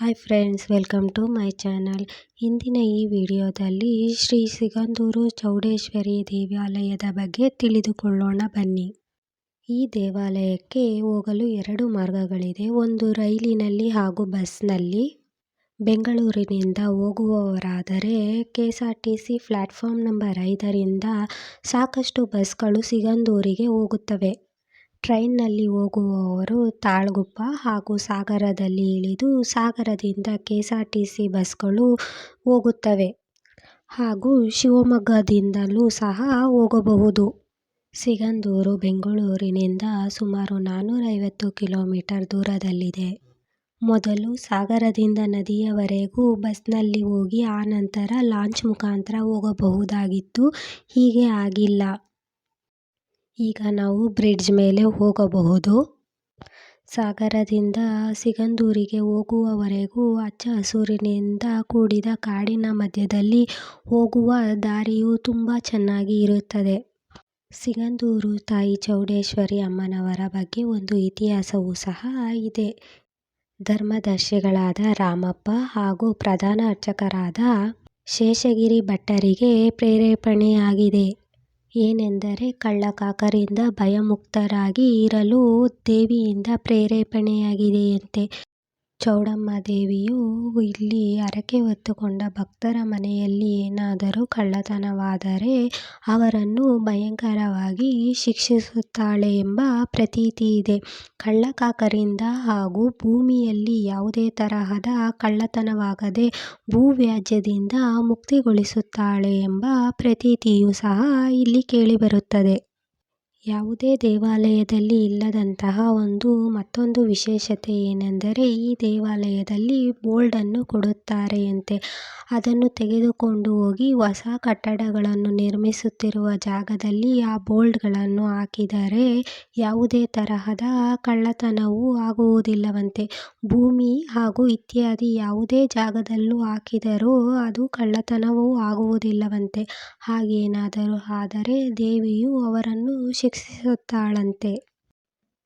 Hi friends, welcome to my channel. ಇಂದಿನ ಈ ವಿಡಿಯೋದಲ್ಲಿ ಶ್ರೀ ಸಿಗಂದೂರು ಚೌಡೇಶ್ವರಿ ದೇವಾಲಯದ ಬಗ್ಗೆ ತಿಳಿದುಕೊಳ್ಳೋಣ ಬನ್ನಿ. ಈ ದೇವಾಲಯಕ್ಕೆ ಹೋಗಲು ಎರಡು ಮಾರ್ಗಗಳಿದೆ. ಒಂದು ರೈಲಿನಲ್ಲಿ ಹಾಗೂ ಬಸ್ನಲ್ಲಿ. ಬೆಂಗಳೂರಿನಿಂದ ಹೋಗುವವರಾದರೆ K S R T C platform number ಐದರಿಂದ ಸಾಕಷ್ಟು ಬಸ್ಗಳು ಸಿಗಂದೂರಿಗೆ ಹೋಗುತ್ತವೆ. ಟ್ರೈನ್ನಲ್ಲಿ ಹೋಗುವವರು ತಾಳಗುಪ್ಪ ಹಾಗೂ ಸಾಗರದಲ್ಲಿ ಇಳಿದು ಸಾಗರದಿಂದ K S R T C ಬಸ್ಗಳು ಹೋಗುತ್ತವೆ ಹಾಗೂ ಶಿವಮೊಗ್ಗದಿಂದಲೂ ಸಹ ಹೋಗಬಹುದು. ಸಿಗಂದೂರು, ಬೆಂಗಳೂರಿನಿಂದ ಸುಮಾರು ನಾನ್ನೂರೈವತ್ತು ಕಿಲೋಮೀಟರ್ ದೂರದಲ್ಲಿದೆ. ಮೊದಲು ಸಾಗರದಿಂದ ನದಿಯವರೆಗೂ ಬಸ್ನಲ್ಲಿ ಹೋಗಿ ಆನಂತರ ಲಾಂಚ್ ಮುಖಾಂತರ ಹೋಗಬಹುದಾಗಿತ್ತು. ಹೀಗೆ ಆಗಿಲ್ಲ. ಈಗ ನಾವು ಬ್ರಿಡ್ಜ್ ಮೇಲೆ ಹೋಗಬಹುದು. ಸಾಗರದಿಂದ ಸಿಗಂದೂರಿಗೆ ಹೋಗುವವರೆಗೂ ಹಚ್ಚ ಹಸುರಿನಿಂದ ಕೂಡಿದ ಕಾಡಿನ ಮಧ್ಯದಲ್ಲಿ ಹೋಗುವ ದಾರಿಯು ತುಂಬ ಚೆನ್ನಾಗಿ ಇರುತ್ತದೆ. ಸಿಗಂದೂರು ತಾಯಿ ಚೌಡೇಶ್ವರಿ ಅಮ್ಮನವರ ಬಗ್ಗೆ ಒಂದು ಇತಿಹಾಸವೂ ಸಹ ಇದೆ. ಧರ್ಮದರ್ಶಿಗಳಾದ ರಾಮಪ್ಪ ಹಾಗೂ ಪ್ರಧಾನ ಅರ್ಚಕರಾದ ಶೇಷಗಿರಿ ಭಟ್ಟರಿಗೆ ಪ್ರೇರೇಪಣೆಯಾಗಿದೆ. ಏನೆಂದರೆ ಕಳ್ಳಕಾಕರಿಂದ ಭಯಮುಕ್ತರಾಗಿ ಇರಲು ದೇವಿಯಿಂದ ಪ್ರೇರೇಪಣೆಯಾಗಿದೆಯಂತೆ. ಚೌಡಮ್ಮ ದೇವಿಯು ಇಲ್ಲಿ ಹರಕೆ ಹೊತ್ತುಕೊಂಡ ಭಕ್ತರ ಮನೆಯಲ್ಲಿ ಏನಾದರೂ ಕಳ್ಳತನವಾದರೆ ಅವರನ್ನು ಭಯಂಕರವಾಗಿ ಶಿಕ್ಷಿಸುತ್ತಾಳೆ ಎಂಬ ಪ್ರತೀತಿ ಇದೆ. ಕಳ್ಳಕಾಕರಿಂದ ಹಾಗೂ ಭೂಮಿಯಲ್ಲಿ ಯಾವುದೇ ತರಹದ ಕಳ್ಳತನವಾಗದೆ ಭೂವ್ಯಾಜ್ಯದಿಂದ ಮುಕ್ತಿಗೊಳಿಸುತ್ತಾಳೆ ಎಂಬ ಪ್ರತೀತಿಯೂ ಸಹ ಇಲ್ಲಿ ಕೇಳಿಬರುತ್ತದೆ. ಯಾವುದೇ ದೇವಾಲಯದಲ್ಲಿ ಇಲ್ಲದಂತಹ ಒಂದು ಮತ್ತೊಂದು ವಿಶೇಷತೆ ಏನೆಂದರೆ ಈ ದೇವಾಲಯದಲ್ಲಿ ಬೋಲ್ಡನ್ನು ಕೊಡುತ್ತಾರೆಯಂತೆ. ಅದನ್ನು ತೆಗೆದುಕೊಂಡು ಹೋಗಿ ಹೊಸ ಕಟ್ಟಡಗಳನ್ನು ನಿರ್ಮಿಸುತ್ತಿರುವ ಜಾಗದಲ್ಲಿ ಆ ಬೋಲ್ಡ್ಗಳನ್ನು ಹಾಕಿದರೆ ಯಾವುದೇ ತರಹದ ಕಳ್ಳತನವೂ ಆಗುವುದಿಲ್ಲವಂತೆ. ಭೂಮಿ ಹಾಗೂ ಇತ್ಯಾದಿ ಯಾವುದೇ ಜಾಗದಲ್ಲೂ ಹಾಕಿದರೂ ಅದು ಕಳ್ಳತನವೂ ಆಗುವುದಿಲ್ಲವಂತೆ. ಹಾಗೇನಾದರೂ ಆದರೆ ದೇವಿಯು ಅವರನ್ನು ಶಿಕ್ಷಿಸುತ್ತಾಳಂತೆ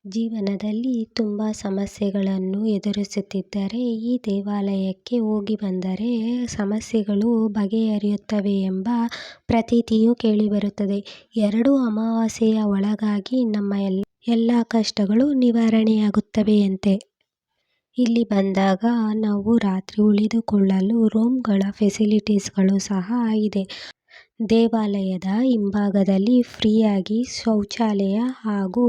ಜೀವನದಲ್ಲಿ ತುಂಬ ಸಮಸ್ಯೆಗಳನ್ನು ಎದುರಿಸುತ್ತಿದ್ದರೆ ಈ ದೇವಾಲಯಕ್ಕೆ ಹೋಗಿ ಬಂದರೆ ಸಮಸ್ಯೆಗಳು ಬಗೆಹರಿಯುತ್ತವೆ ಎಂಬ ಪ್ರತೀತಿಯು ಕೇಳಿಬರುತ್ತದೆ. ಎರಡು ಅಮಾವಾಸ್ಯೆಯ ಒಳಗಾಗಿ ನಮ್ಮ ಎಲ್ಲ ಕಷ್ಟಗಳು ನಿವಾರಣೆಯಾಗುತ್ತವೆಯಂತೆ. ಇಲ್ಲಿ ಬಂದಾಗ ನಾವು ರಾತ್ರಿ ಉಳಿದುಕೊಳ್ಳಲು ರೂಮ್ಗಳ ಫೆಸಿಲಿಟೀಸ್ಗಳು ಸಹ ಇದೆ. ದೇವಾಲಯದ ಹಿಂಭಾಗದಲ್ಲಿ ಫ್ರೀಯಾಗಿ ಶೌಚಾಲಯ ಹಾಗೂ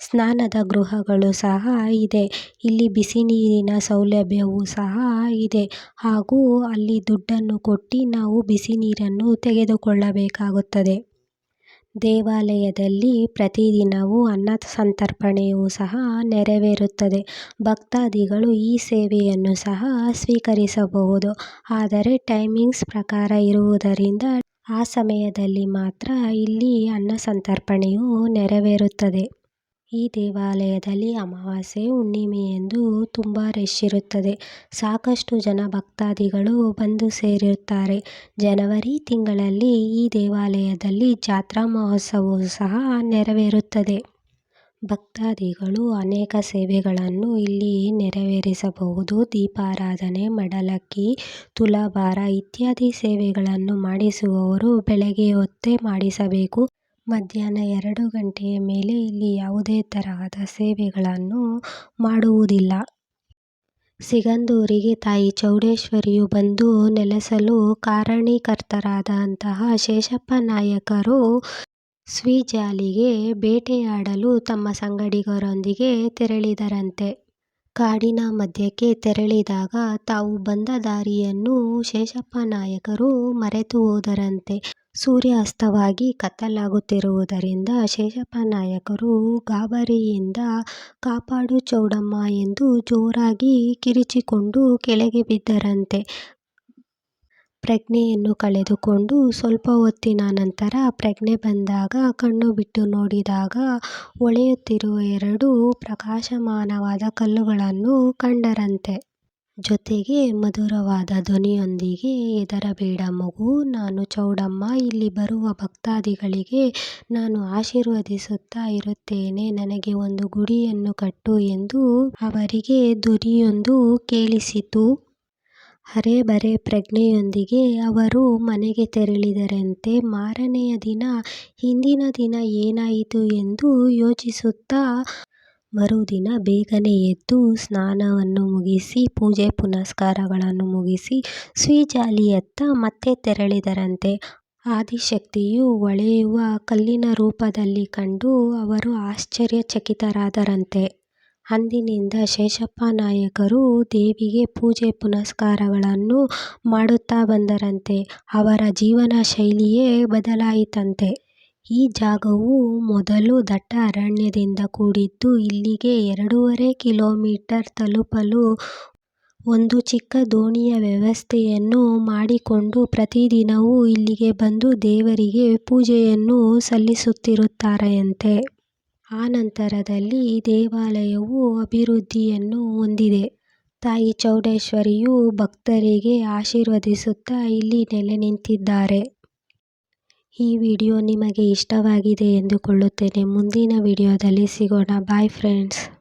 ಸ್ನಾನದ ಗೃಹಗಳು ಸಹ ಇದೆ. ಇಲ್ಲಿ ಬಿಸಿ ನೀರಿನ ಸೌಲಭ್ಯವೂ ಸಹ ಇದೆ. ಹಾಗೂ ಅಲ್ಲಿ ದುಡ್ಡನ್ನು ಕೊಟ್ಟು ನಾವು ಬಿಸಿ ನೀರನ್ನು ತೆಗೆದುಕೊಳ್ಳಬೇಕಾಗುತ್ತದೆ. ದೇವಾಲಯದಲ್ಲಿ ಪ್ರತಿದಿನವೂ ಅನ್ನ ಸಂತರ್ಪಣೆಯೂ ಸಹ ನೆರವೇರುತ್ತದೆ. ಭಕ್ತಾದಿಗಳು ಈ ಸೇವೆಯನ್ನು ಸಹ ಸ್ವೀಕರಿಸಬಹುದು. ಆದರೆ ಟೈಮಿಂಗ್ಸ್ ಪ್ರಕಾರ ಇರುವುದರಿಂದ ಆ ಸಮಯದಲ್ಲಿ ಮಾತ್ರ ಇಲ್ಲಿ ಅನ್ನ ಸಂತರ್ಪಣೆಯು ನೆರವೇರುತ್ತದೆ. ಈ ದೇವಾಲಯದಲ್ಲಿ ಅಮಾವಾಸ್ಯೆ ಹುಣ್ಣಿಮೆಯಂದು ತುಂಬ ರಶ್ ಇರುತ್ತದೆ. ಸಾಕಷ್ಟು ಜನ ಭಕ್ತಾದಿಗಳು ಬಂದು ಸೇರುತ್ತಾರೆ ಜನವರಿ ತಿಂಗಳಲ್ಲಿ ಈ ದೇವಾಲಯದಲ್ಲಿ ಜಾತ್ರಾ ಮಹೋತ್ಸವವು ಸಹ ನೆರವೇರುತ್ತದೆ. ಭಕ್ತಾದಿಗಳು ಅನೇಕ ಸೇವೆಗಳನ್ನು ಇಲ್ಲಿ ನೆರವೇರಿಸಬಹುದು. ದೀಪಾರಾಧನೆ, ಮಡಲಕ್ಕಿ, ತುಲಾಭಾರ ಇತ್ಯಾದಿ ಸೇವೆಗಳನ್ನು ಮಾಡಿಸುವವರು ಬೆಳಗ್ಗೆ ಹೊತ್ತೇ ಮಾಡಿಸಬೇಕು. ಮಧ್ಯಾಹ್ನ ಎರಡು ಗಂಟೆಯ ಮೇಲೆ ಇಲ್ಲಿ ಯಾವುದೇ ತರಹದ ಸೇವೆಗಳನ್ನು ಮಾಡುವುದಿಲ್ಲ. ಸಿಗಂದೂರಿಗೆ ತಾಯಿ ಚೌಡೇಶ್ವರಿಯು ಬಂದು ನೆಲೆಸಲು ಕಾರಣೀಕರ್ತರಾದಂತಹ ಶೇಷಪ್ಪ ಸ್ವಿಝ್ಯಾಲಿಗೆ ಬೇಟೆಯಾಡಲು ತಮ್ಮ ಸಂಗಡಿಗರೊಂದಿಗೆ ತೆರಳಿದರಂತೆ. ಕಾಡಿನ ಮಧ್ಯಕ್ಕೆ ತೆರಳಿದಾಗ ತಾವು ಬಂದ ದಾರಿಯನ್ನು ಶೇಷಪ್ಪ ನಾಯಕರು ಮರೆತು ಹೋದರಂತೆ. ಸೂರ್ಯ ಅಸ್ತವಾಗಿ ಕತ್ತಲಾಗುತ್ತಿರುವುದರಿಂದ ಶೇಷಪ್ಪ ನಾಯಕರು ಗಾಬರಿಯಿಂದ ಕಾಪಾಡು ಚೌಡಮ್ಮ ಎಂದು ಜೋರಾಗಿ ಕಿರುಚಿಕೊಂಡು ಕೆಳಗೆ ಬಿದ್ದರಂತೆ. ಪ್ರಜ್ಞೆಯನ್ನು ಕಳೆದುಕೊಂಡು ಸ್ವಲ್ಪ ಹೊತ್ತಿನ ನಂತರ ಪ್ರಜ್ಞೆ ಬಂದಾಗ, ಕಣ್ಣು ಬಿಟ್ಟು ನೋಡಿದಾಗ ಹೊಳೆಯುತ್ತಿರುವ ಎರಡು ಪ್ರಕಾಶಮಾನವಾದ ಕಲ್ಲುಗಳನ್ನು ಕಂಡರಂತೆ. ಜೊತೆಗೆ ಮಧುರವಾದ ಧ್ವನಿಯೊಂದಿಗೆ, ಎದರಬೇಡ ಮಗು, ನಾನು ಚೌಡಮ್ಮ, ಇಲ್ಲಿ ಬರುವ ಭಕ್ತಾದಿಗಳಿಗೆ ನಾನು ಆಶೀರ್ವದಿಸುತ್ತಾ ಇರುತ್ತೇನೆ, ನನಗೆ ಒಂದು ಗುಡಿಯನ್ನು ಕಟ್ಟು ಎಂದು ಅವರಿಗೆ ಧ್ವನಿಯೊಂದು ಕೇಳಿಸಿತು. ಅರೆಬರೆ ಪ್ರಜ್ಞೆಯೊಂದಿಗೆ ಅವರು ಮನೆಗೆ ತೆರಳಿದರಂತೆ. ಮಾರನೆಯ ದಿನ, ಹಿಂದಿನ ದಿನ ಏನಾಯಿತು ಎಂದು ಯೋಚಿಸುತ್ತಾ ಮರುದಿನ ಬೇಗನೆ ಎದ್ದು ಸ್ನಾನವನ್ನು ಮುಗಿಸಿ, ಪೂಜೆ ಪುನಸ್ಕಾರಗಳನ್ನು ಮುಗಿಸಿ ಸ್ವೀಜಾಲಿಯತ್ತ ಮತ್ತೆ ತೆರಳಿದರಂತೆ. ಆದಿಶಕ್ತಿಯು ಹೊಳೆಯುವ ಕಲ್ಲಿನ ರೂಪದಲ್ಲಿ ಕಂಡು ಅವರು ಆಶ್ಚರ್ಯಚಕಿತರಾದರಂತೆ. ಅಂದಿನಿಂದ ಶೇಷಪ್ಪನಾಯಕರು ದೇವಿಗೆ ಪೂಜೆ ಪುನಸ್ಕಾರಗಳನ್ನು ಮಾಡುತ್ತಾ ಬಂದರಂತೆ. ಅವರ ಜೀವನ ಶೈಲಿಯೇ ಬದಲಾಯಿತಂತೆ. ಈ ಜಾಗವು ಮೊದಲು ದಟ್ಟ ಅರಣ್ಯದಿಂದ ಕೂಡಿದ್ದು, ಇಲ್ಲಿಗೆ ಎರಡೂವರೆ ಕಿಲೋಮೀಟರ್ ತಲುಪಲು ಒಂದು ಚಿಕ್ಕ ದೋಣಿಯ ವ್ಯವಸ್ಥೆಯನ್ನು ಮಾಡಿಕೊಂಡು ಪ್ರತಿದಿನವೂ ಇಲ್ಲಿಗೆ ಬಂದು ದೇವರಿಗೆ ಪೂಜೆಯನ್ನು ಸಲ್ಲಿಸುತ್ತಿರುತ್ತಾರೆಂತೆ. ಅನಂತರದಲ್ಲಿ ದೇವಾಲಯವು ಅಭಿವೃದ್ಧಿಯನ್ನು ಹೊಂದಿದೆ. ತಾಯಿ ಚೌಡೇಶ್ವರಿಯು ಭಕ್ತರಿಗೆ ಆಶೀರ್ವದಿಸುತ್ತಾ ಇಲ್ಲಿ ನೆಲೆ ನಿಂತಿದ್ದಾರೆ ಈ ವಿಡಿಯೋ ನಿಮಗೆ ಇಷ್ಟವಾಗಿದೆ ಎಂದುಕೊಳ್ಳುತ್ತೇನೆ. ಮುಂದಿನ ವಿಡಿಯೋದಲ್ಲಿ ಸಿಗೋಣ. Bye friends.